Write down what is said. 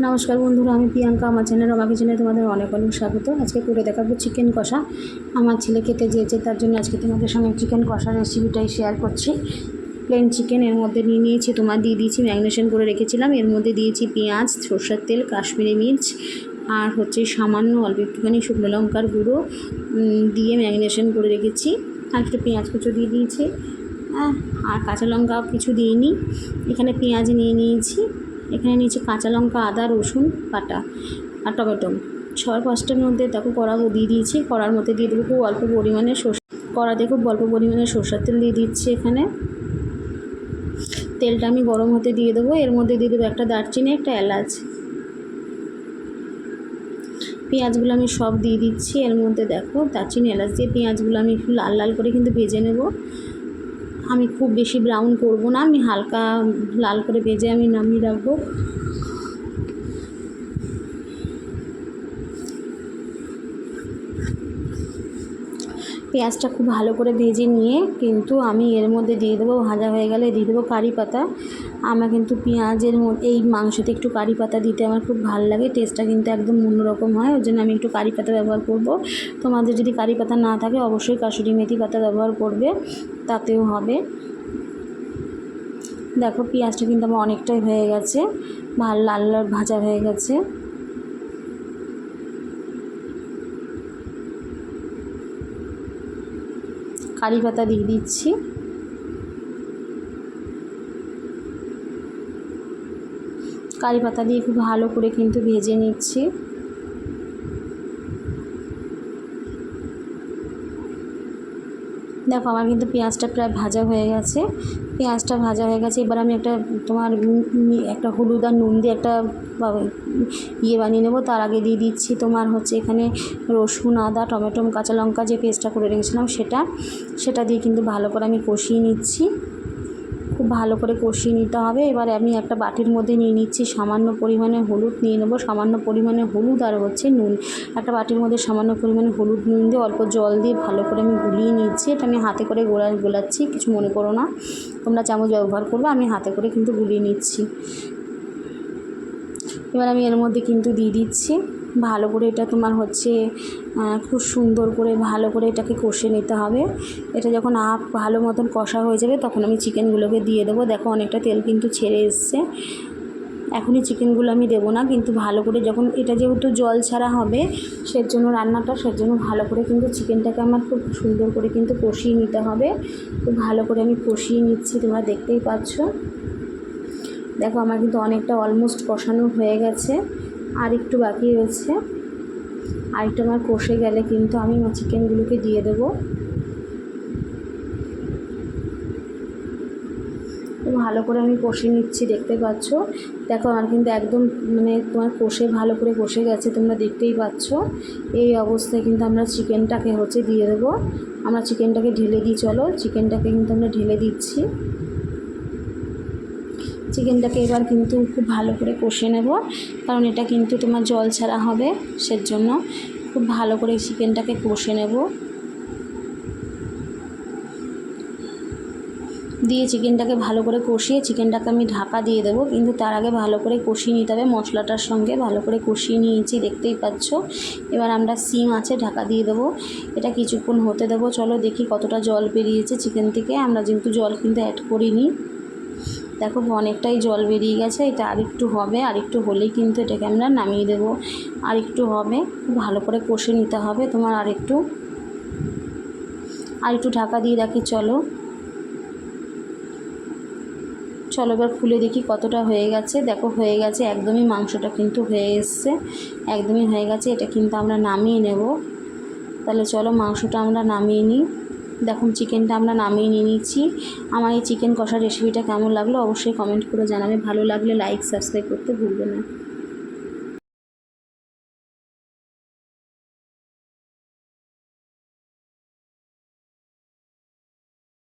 নমস্কার বন্ধুরা, আমি প্রিয়াঙ্কা। আমার চ্যানেল রমা কিচেনে তোমাদের অনেক অনেক স্বাগত। আজকে করে দেখাবো চিকেন কষা। আমার ছেলে খেতে যেয়েছে তার জন্য আজকে তোমাদের সঙ্গে চিকেন কষা রেসিপিটাই শেয়ার করছি। প্লেন চিকেন এর মধ্যে নিয়ে নিয়েছি, তোমার দিয়ে দিয়েছি ম্যাগনেশন করে রেখেছিলাম। এর মধ্যে দিয়েছি পেঁয়াজ, সর্ষের তেল, কাশ্মীরি মির্চ, আর হচ্ছে সামান্য অল্প একটুখানি শুকনো লঙ্কার গুঁড়ো দিয়ে ম্যাগনেশন করে রেখেছি। আর একটু পেঁয়াজ কুচো দিয়ে দিয়েছি। আর কাঁচা লঙ্কা কিছু দিইনি। এখানে পেঁয়াজ নিয়ে নিয়েছি। এখানে নিয়েছি কাঁচা লঙ্কা, আদা, রসুন, বাটা আর টমেটো। ছয় পাঁচটার মধ্যে দেখো কড়া দিয়ে দিয়েছি। কড়ার মধ্যে দিয়ে দেবো খুব অল্প পরিমাণে সর্ষে কড়াতে খুব অল্প পরিমাণে সর্ষের তেল দিয়ে দিচ্ছি এখানে। তেলটা আমি গরম হতে দিয়ে দেবো। এর মধ্যে দিয়ে দেবো একটা দারচিনি, একটা এলাচ। পেঁয়াজগুলো আমি সব দিয়ে দিচ্ছি। এর মধ্যে দেখো দারচিনি, এলাচ দিয়ে পেঁয়াজগুলো আমি একটু লাল লাল করে কিন্তু ভেজে নেব। আমি খুব বেশি ব্রাউন করব না, আমি হালকা লাল করে ভেজে আমি নামিয়ে রাখব। পেঁয়াজটা খুব ভালো করে ভেজে নিয়ে কিন্তু আমি এর মধ্যে দিয়ে দেবো, ভাজা হয়ে গেলে দিয়ে দেবো কারি পাতা। আমার কিন্তু পেঁয়াজের এই মাংসতে একটু কারি পাতা দিতে আমার খুব ভালো লাগে টেস্টটা কিন্তু একদম অন্যরকম হয় ওই জন্য আমি একটু কারি পাতা ব্যবহার করব। তোমাদের যদি কারি পাতা না থাকে, অবশ্যই কাসুরি মেথি পাতা ব্যবহার করবে, তাতেও হবে। দেখো, পেঁয়াজটা কিন্তু আমার অনেকটাই হয়ে গেছে, ভালো লাল লাল ভাজা হয়ে গেছে। কারি পাতা দিয়ে দিচ্ছি। কারি পাতা দিয়ে খুব ভালো করে কিন্তু ভেজে নিচ্ছি। দেখো, আমার কিন্তু পেঁয়াজটা প্রায় ভাজা হয়ে গেছে। পেঁয়াজটা ভাজা হয়ে গেছে। এবার আমি একটা তোমার একটা হলুদ আর নুন দিয়ে একটা ইয়ে বানিয়ে নেব। তার আগে দিয়ে দিচ্ছি তোমার হচ্ছে এখানে রসুন, আদা, টমেটো, কাঁচা লঙ্কা যে পেস্টটা করে রেখেছিলাম সেটা। সেটা দিয়ে কিন্তু ভালো করে আমি কষিয়ে নিচ্ছি। খুব ভালো করে কষিয়ে নিতে হবে। এবারে আমি একটা বাটির মধ্যে নিয়ে নিচ্ছি সামান্য পরিমাণে হলুদ, নিয়ে নেব। সামান্য পরিমাণে হলুদ আর হচ্ছে নুন। একটা বাটির মধ্যে সামান্য পরিমাণে হলুদ, নুন দিয়ে অল্প জল দিয়ে ভালো করে আমি গুলিয়ে নিচ্ছি। এটা আমি হাতে করে গোলা, গোলাচ্ছি, কিছু মনে করো না। তোমরা চামচ ব্যবহার করবে, আমি হাতে করে কিন্তু গুলিয়ে নিচ্ছি। এবার আমি এর মধ্যে কিন্তু দিয়ে দিচ্ছি। ভালো করে এটা তোমার হচ্ছে খুব সুন্দর করে, ভালো করে এটাকে কষে নিতে হবে। এটা যখন আপ, ভালো মতন কষা হয়ে যাবে, তখন আমি চিকেনগুলোকে দিয়ে দেবো। দেখো অনেকটা তেল কিন্তু ছেড়ে এসছে। এখনই চিকেনগুলো আমি দেবো না, কিন্তু ভালো করে যখন, এটা যেহেতু জল ছাড়া হবে সের জন্য রান্নাটা সের জন্য ভালো করে কিন্তু চিকেনটাকে আমার খুব সুন্দর করে কিন্তু কষিয়ে নিতে হবে। খুব ভালো করে আমি কষিয়ে নিচ্ছি, তোমরা দেখতেই পাচ্ছ। দেখো আমার কিন্তু অনেকটা অলমোস্ট কষানো হয়ে গেছে। আর একটু বাকি রয়েছে। আর একটু আমার কষে গেলে কিন্তু আমি চিকেনগুলোকে দিয়ে দেবো। ভালো করে আমি কষে নিচ্ছি, দেখতে পাচ্ছ? দেখো, আমার কিন্তু একদম মানে তোমার কষে ভালো করে কষে গেছে, তোমরা দেখতেই পাচ্ছ। এই অবস্থায় কিন্তু আমরা চিকেনটাকে হচ্ছে দিয়ে দেবো। আমরা চিকেনটাকে ঢেলে দিই, চলো। চিকেনটাকে কিন্তু আমরা ঢেলে দিচ্ছি। চিকেনটাকে এবার কিন্তু খুব ভালো করে কষে নেব। কারণ এটা কিন্তু তোমার জল ছাড়া হবে সের জন্য খুব ভালো করে চিকেনটাকে কষে নেব। দিয়ে চিকেনটাকে ভালো করে কষিয়ে চিকেনটাকে আমি ঢাকা দিয়ে দেবো। কিন্তু তার আগে ভালো করে কষিয়ে নিতে হবে মশলাটার সঙ্গে। ভালো করে কষিয়ে নিয়েছি, দেখতেই পাচ্ছ। এবার আমরা সিম আছে, ঢাকা দিয়ে দেবো। এটা কিছুক্ষণ হতে দেবো। চলো দেখি কতটা জল বেরিয়েছে চিকেন থেকে। আমরা যেহেতু জল কিন্তু অ্যাড করিনি। দেখো অনেকটাই জল বেরিয়ে গেছে, এটা আরেকটু হবে, আরেকটু হলেই কিন্তু এটাকে আমরা নামিয়ে দেবো। আরেকটু হবে, খুব ভালো করে কষে নিতে হবে। তোমার আরেকটু আরেকটু ঢাকা দিয়ে রাখি, চলো। চলো এবার খুলে দেখি কতটা হয়ে গেছে। দেখো হয়ে গেছে, একদমই মাংসটা কিন্তু হয়ে এসছে, একদমই হয়ে গেছে। এটা কিন্তু আমরা নামিয়ে নেব। তাহলে চলো মাংসটা আমরা নামিয়ে নিই। দেখুন, চিকেনটা আমরা নামিয়ে নিয়ে নিচ্ছি। আমার এই চিকেন কষা রেসিপিটা কেমন লাগল অবশ্যই কমেন্ট করে জানাবে। ভালো লাগলে লাইক সাবস্ক্রাইব করতে ভুলবে না।